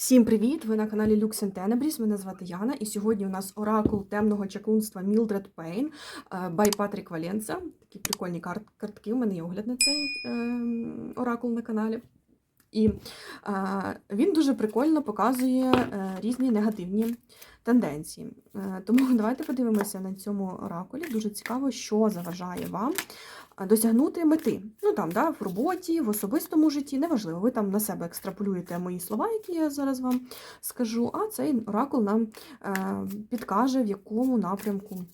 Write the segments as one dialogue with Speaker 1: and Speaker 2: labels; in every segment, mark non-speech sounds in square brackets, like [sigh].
Speaker 1: Всім привіт! Ви на каналі Lux Tenebris. Мене звати Яна, і сьогодні у нас оракул темного чаклунства Mildred е, by Patrick Valenza. Такі прикольні карт картки. У мене є огляд на цей е, оракул на каналі. І е, він дуже прикольно показує е, різні негативні тенденції. Е, тому давайте подивимося на цьому оракулі. Дуже цікаво, що заважає вам досягнути мети. Ну там, да, в роботі, в особистому житті, неважливо. Ви там на себе екстраполюєте мої слова, які я зараз вам скажу, а цей оракул нам підкаже, в якому напрямку.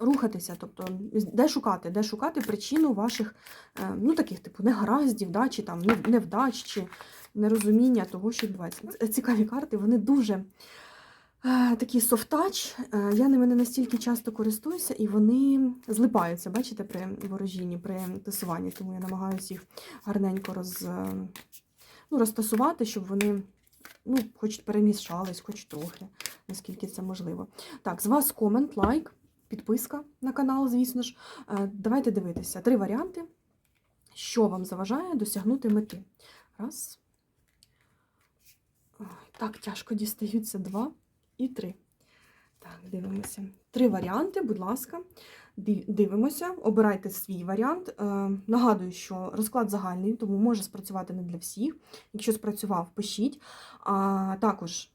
Speaker 1: Рухатися, тобто де шукати, де шукати причину ваших е, ну, таких типу негараздів, да, чи там невдач, чи нерозуміння того, що відбувається. Це Цікаві карти, вони дуже е, такі софтач. Е, я ними не настільки часто користуюся, і вони злипаються, бачите, при ворожінні, при тасуванні. Тому я намагаюся їх гарненько роз, е, ну, розтасувати, щоб вони ну, хоч перемішались, хоч трохи, наскільки це можливо. Так, з вас комент, лайк, підписка на канал, звісно ж. Е, Давайте дивитися. Три варіанти, що вам заважає досягнути мети. Раз. Ой, Так, тяжко дістаються два і три. Так, дивимося. Три варіанти, будь ласка. Дивимося, обирайте свій варіант. Е, Нагадую, що розклад загальний, тому може спрацювати не для всіх. Якщо спрацював, пишіть. А також,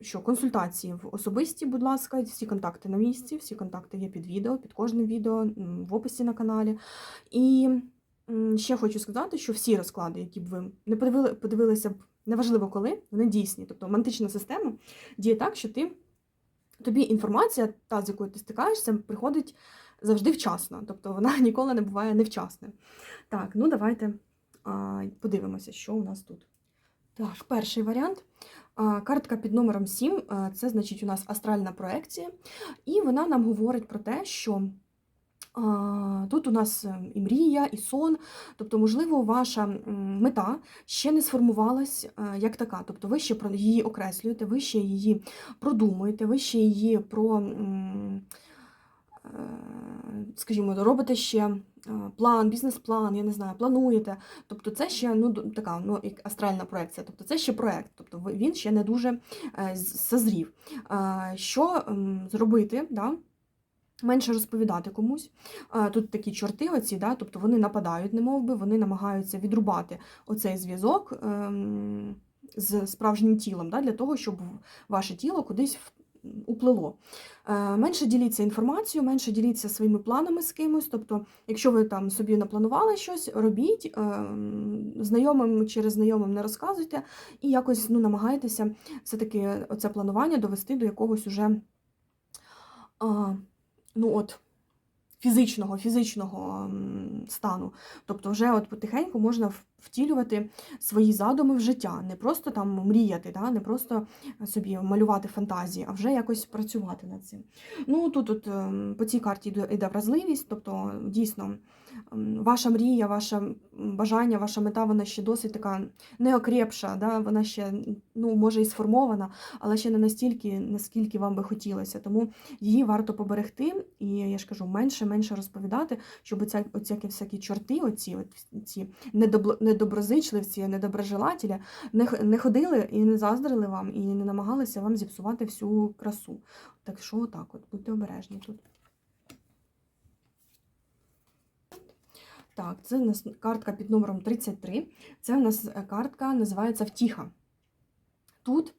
Speaker 1: що консультації в особисті, будь ласка, всі контакти на місці, всі контакти є під відео, під кожним відео, в описі на каналі. І ще хочу сказати, що всі розклади, які б ви не подивили, подивилися б, неважливо коли, вони дійсні. Тобто мантична система діє так, що ти. Тобі інформація, та з якою ти стикаєшся, приходить завжди вчасно. Тобто вона [laughs] ніколи не буває невчасною. Так, ну давайте а, подивимося, що у нас тут. Так, перший варіант. Картка під номером 7 це значить у нас астральна проекція, і вона нам говорить про те, що тут у нас е, і мрія, і сон. Тобто, можливо, ваша мета ще не сформувалась е, як така. Тобто, ви ще про її окреслюєте, ви ще її продумуєте, ви ще її про. Е, Скажімо, робите ще е, план, бізнес-план, я не знаю, плануєте. Тобто це ще ну, така ну, астральна проекція, тобто це ще проект, тобто він ще не дуже е, созрів. Що зробити? Да? Менше розповідати комусь. Тут такі чорти, оці, да? тобто вони нападають, немов би, вони намагаються відрубати оцей зв'язок ем, з справжнім тілом, да? для того, щоб ваше тіло кудись уплило. Е, Менше діліться інформацією, менше діліться своїми планами з кимось. Тобто, якщо ви там собі напланували щось, робіть, ем, знайомим через знайомим не розказуйте, і якось ну, намагайтеся все-таки оце планування довести до якогось уже ну от, фізичного, фізичного стану. Тобто, вже от потихеньку можна втілювати свої задуми в життя, не просто там мріяти, да? не просто собі малювати фантазії, а вже якось працювати над цим. Ну тут от, ем, по цій карті йде- вразливість, тобто дійсно ваша мрія, ваше бажання, ваша мета, вона ще досить така неокрепша, да? вона ще ну, може і сформована, але ще не настільки, наскільки вам би хотілося. Тому її варто поберегти, і я ж кажу, менше, менше розповідати, щоб оця, оцякі всякі чорти, оці, от, ці недобро, недоброзичливці, недоброжелателі, не, не ходили і не заздрили вам, і не намагалися вам зіпсувати всю красу. Так що отак, от, будьте обережні тут. Так, це у нас картка під номером 33. Це у нас е, картка називається Втіха. Тут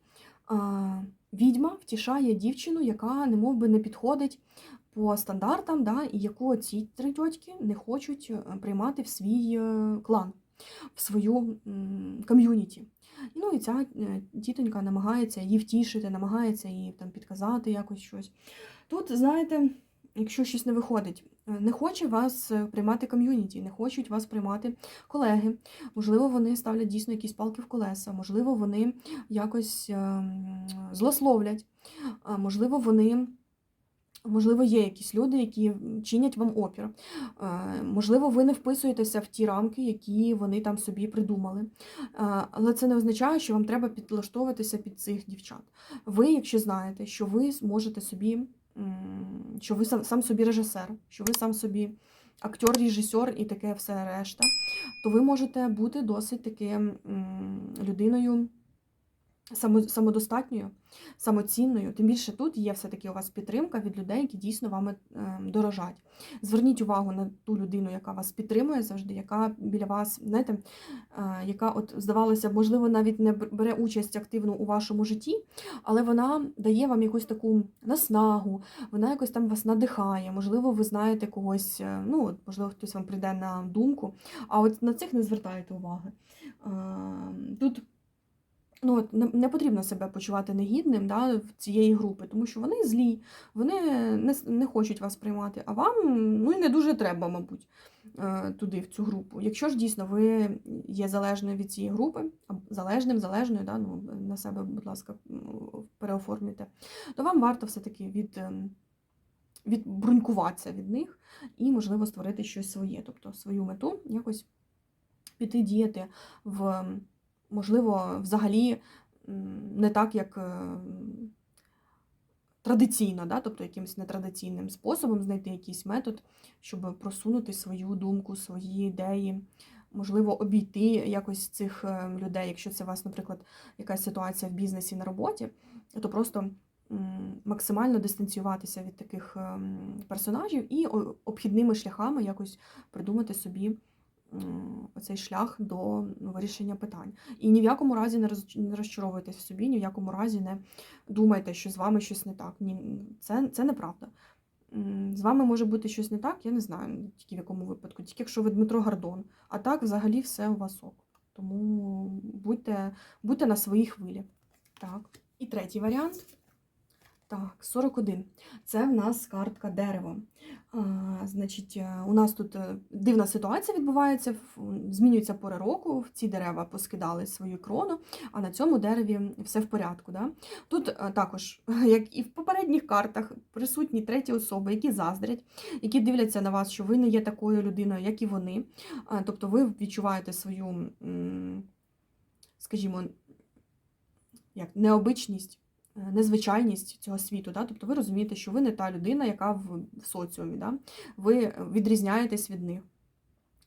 Speaker 1: а, відьма втішає дівчину, яка немов би не підходить по стандартам, да, і яку ці три тьотьки не хочуть е, приймати в свій е, клан, в свою ком'юніті. Ну і ця тітонька намагається її втішити, намагається їй там підказати якось щось. Тут, знаєте, якщо щось не виходить, не хоче вас е, приймати ком'юніті, не хочуть вас приймати колеги. Можливо, вони ставлять дійсно якісь палки в колеса, можливо, вони якось ем, злословлять, можливо, вони. Можливо, є якісь люди, які чинять вам опір. Е, Можливо, ви не вписуєтеся в ті рамки, які вони там собі придумали. Е, Але це не означає, що вам треба підлаштовуватися під цих дівчат. Ви, якщо знаєте, що ви зможете собі, що ви сам, сам собі режисер, що ви сам собі актер, режисер і таке все решта, то ви можете бути досить таки людиною самодостатньою, самоцінною. Тим більше тут є все-таки у вас підтримка від людей, які дійсно вами е, дорожать. Зверніть увагу на ту людину, яка вас підтримує завжди, яка біля вас, знаєте, е, яка, от, здавалося, можливо, навіть не бере участь активно у вашому житті, але вона дає вам якусь таку наснагу, вона якось там вас надихає. Можливо, ви знаєте когось, е, ну, можливо, хтось вам прийде на думку, а от на цих не звертайте уваги. Тут ну, не, не потрібно себе почувати негідним да, в цієї групи, тому що вони злі, вони не, не хочуть вас приймати, а вам ну, і не дуже треба, мабуть, е, туди, в цю групу. Якщо ж дійсно ви є залежною від цієї групи, залежним, залежною, да, ну, на себе, будь ласка, переоформлюйте, то вам варто все-таки від. ем, відбрунькуватися від них і, можливо, створити щось своє, тобто свою мету якось піти діяти в, можливо, взагалі не так, як е, традиційно, да? тобто якимось нетрадиційним способом знайти якийсь метод, щоб просунути свою думку, свої ідеї. Можливо, обійти якось цих е, людей, якщо це у вас, наприклад, якась ситуація в бізнесі на роботі, то просто максимально дистанціюватися від таких ем, персонажів і обхідними шляхами якось придумати собі м, оцей шлях до вирішення питань. І ні в якому разі не розчаровуйтесь в собі, ні в якому разі не думайте, що з вами щось не так. Ні, це, це неправда. З вами може бути щось не так, я не знаю, тільки в якому випадку, тільки якщо ви Дмитро Гордон. А так взагалі все у вас ок. Тому будьте, будьте на своїй хвилі. Так. І третій варіант. Так, 41. Це в нас картка дерево. А, значить, е, у нас тут е, дивна ситуація відбувається, змінюється пора року, ці дерева поскидали свою крону, а на цьому дереві все в порядку. Да? Тут е, також, [laughs] як і в попередніх картах, присутні треті особи, які заздрять, які дивляться на вас, що ви не є такою людиною, як і вони. А, Тобто ви відчуваєте свою, скажімо, як необичність незвичайність цього світу. Да? Тобто ви розумієте, що ви не та людина, яка в, соціумі, да? ви відрізняєтесь від них.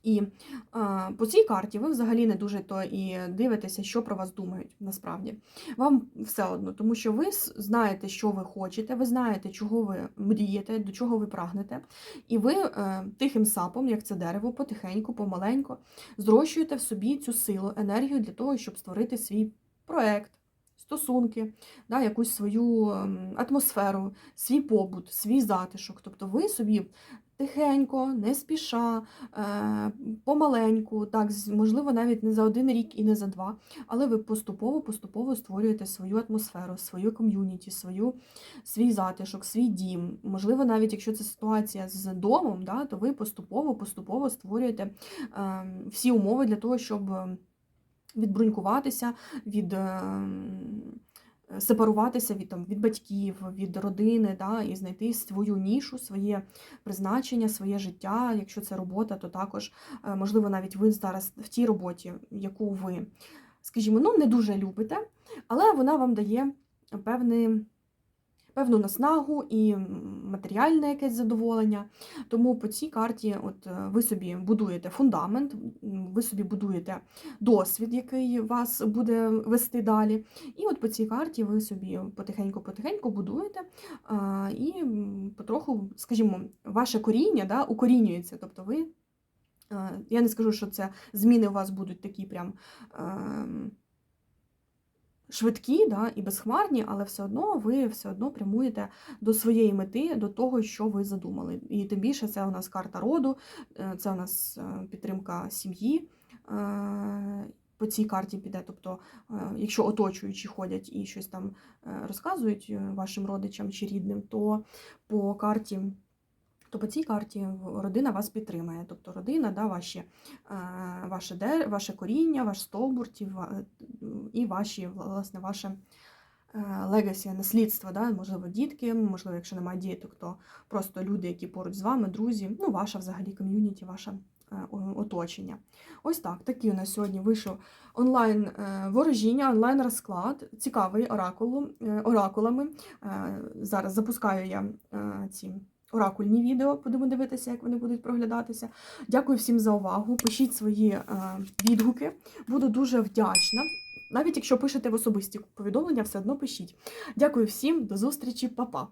Speaker 1: І а, по цій карті ви взагалі не дуже то і дивитеся, що про вас думають насправді. Вам все одно, тому що ви знаєте, що ви хочете, ви знаєте, чого ви мрієте, до чого ви прагнете. І ви е, тихим сапом, як це дерево, потихеньку, помаленьку, зрощуєте в собі цю силу, енергію для того, щоб створити свій проект, стосунки, да, якусь свою ем, атмосферу, свій побут, свій затишок. Тобто ви собі тихенько, не спіша, е, помаленьку, так, можливо, навіть не за один рік і не за два, але ви поступово-поступово створюєте свою атмосферу, свою ком'юніті, свою, свій затишок, свій дім. Можливо, навіть якщо це ситуація з домом, да, то ви поступово-поступово створюєте е, всі умови для того, щоб е, відбрунькуватися, від. е, Сепаруватися від там від батьків, від родини, да, і знайти свою нішу, своє призначення, своє життя. Якщо це робота, то також е, можливо навіть ви зараз в тій роботі, яку ви, скажімо, ну не дуже любите, але вона вам дає певний, певну наснагу і матеріальне якесь задоволення. Тому по цій карті, от е, ви собі будуєте фундамент, ви собі будуєте досвід, який вас буде вести далі. І от по цій карті ви собі потихеньку-потихеньку будуєте а, і потроху, скажімо, ваше коріння да, укорінюється. Тобто ви, а, я не скажу, що це зміни у вас будуть такі прям. Швидкі да, і безхмарні, але все одно ви все одно прямуєте до своєї мети, до того, що ви задумали. І тим більше це у нас карта роду, е, це у нас е, підтримка сім'ї. е, По цій карті піде. Тобто, якщо оточуючі ходять і щось там розказують вашим родичам чи рідним, то по карті. То по цій карті родина вас підтримає. Тобто родина, да, ваші, е, ваше, де, ваше коріння, ваш стовбур і ваші, власне, ваше легасі, наслідство, да, можливо, дітки, можливо, якщо немає діток, то просто люди, які поруч з вами, друзі, ну, ваша взагалі ком'юніті, ваше е, оточення. Ось так. Такий у нас сьогодні вийшов онлайн е, ворожіння, онлайн розклад, цікавий оракулу, е, оракулами. Е, Зараз запускаю я е, ці. Оракульні відео, будемо дивитися, як вони будуть проглядатися. Дякую всім за увагу. Пишіть свої е, відгуки. Буду дуже вдячна Навіть якщо пишете в особисті повідомлення, все одно пишіть. Дякую всім, до зустрічі, па-па!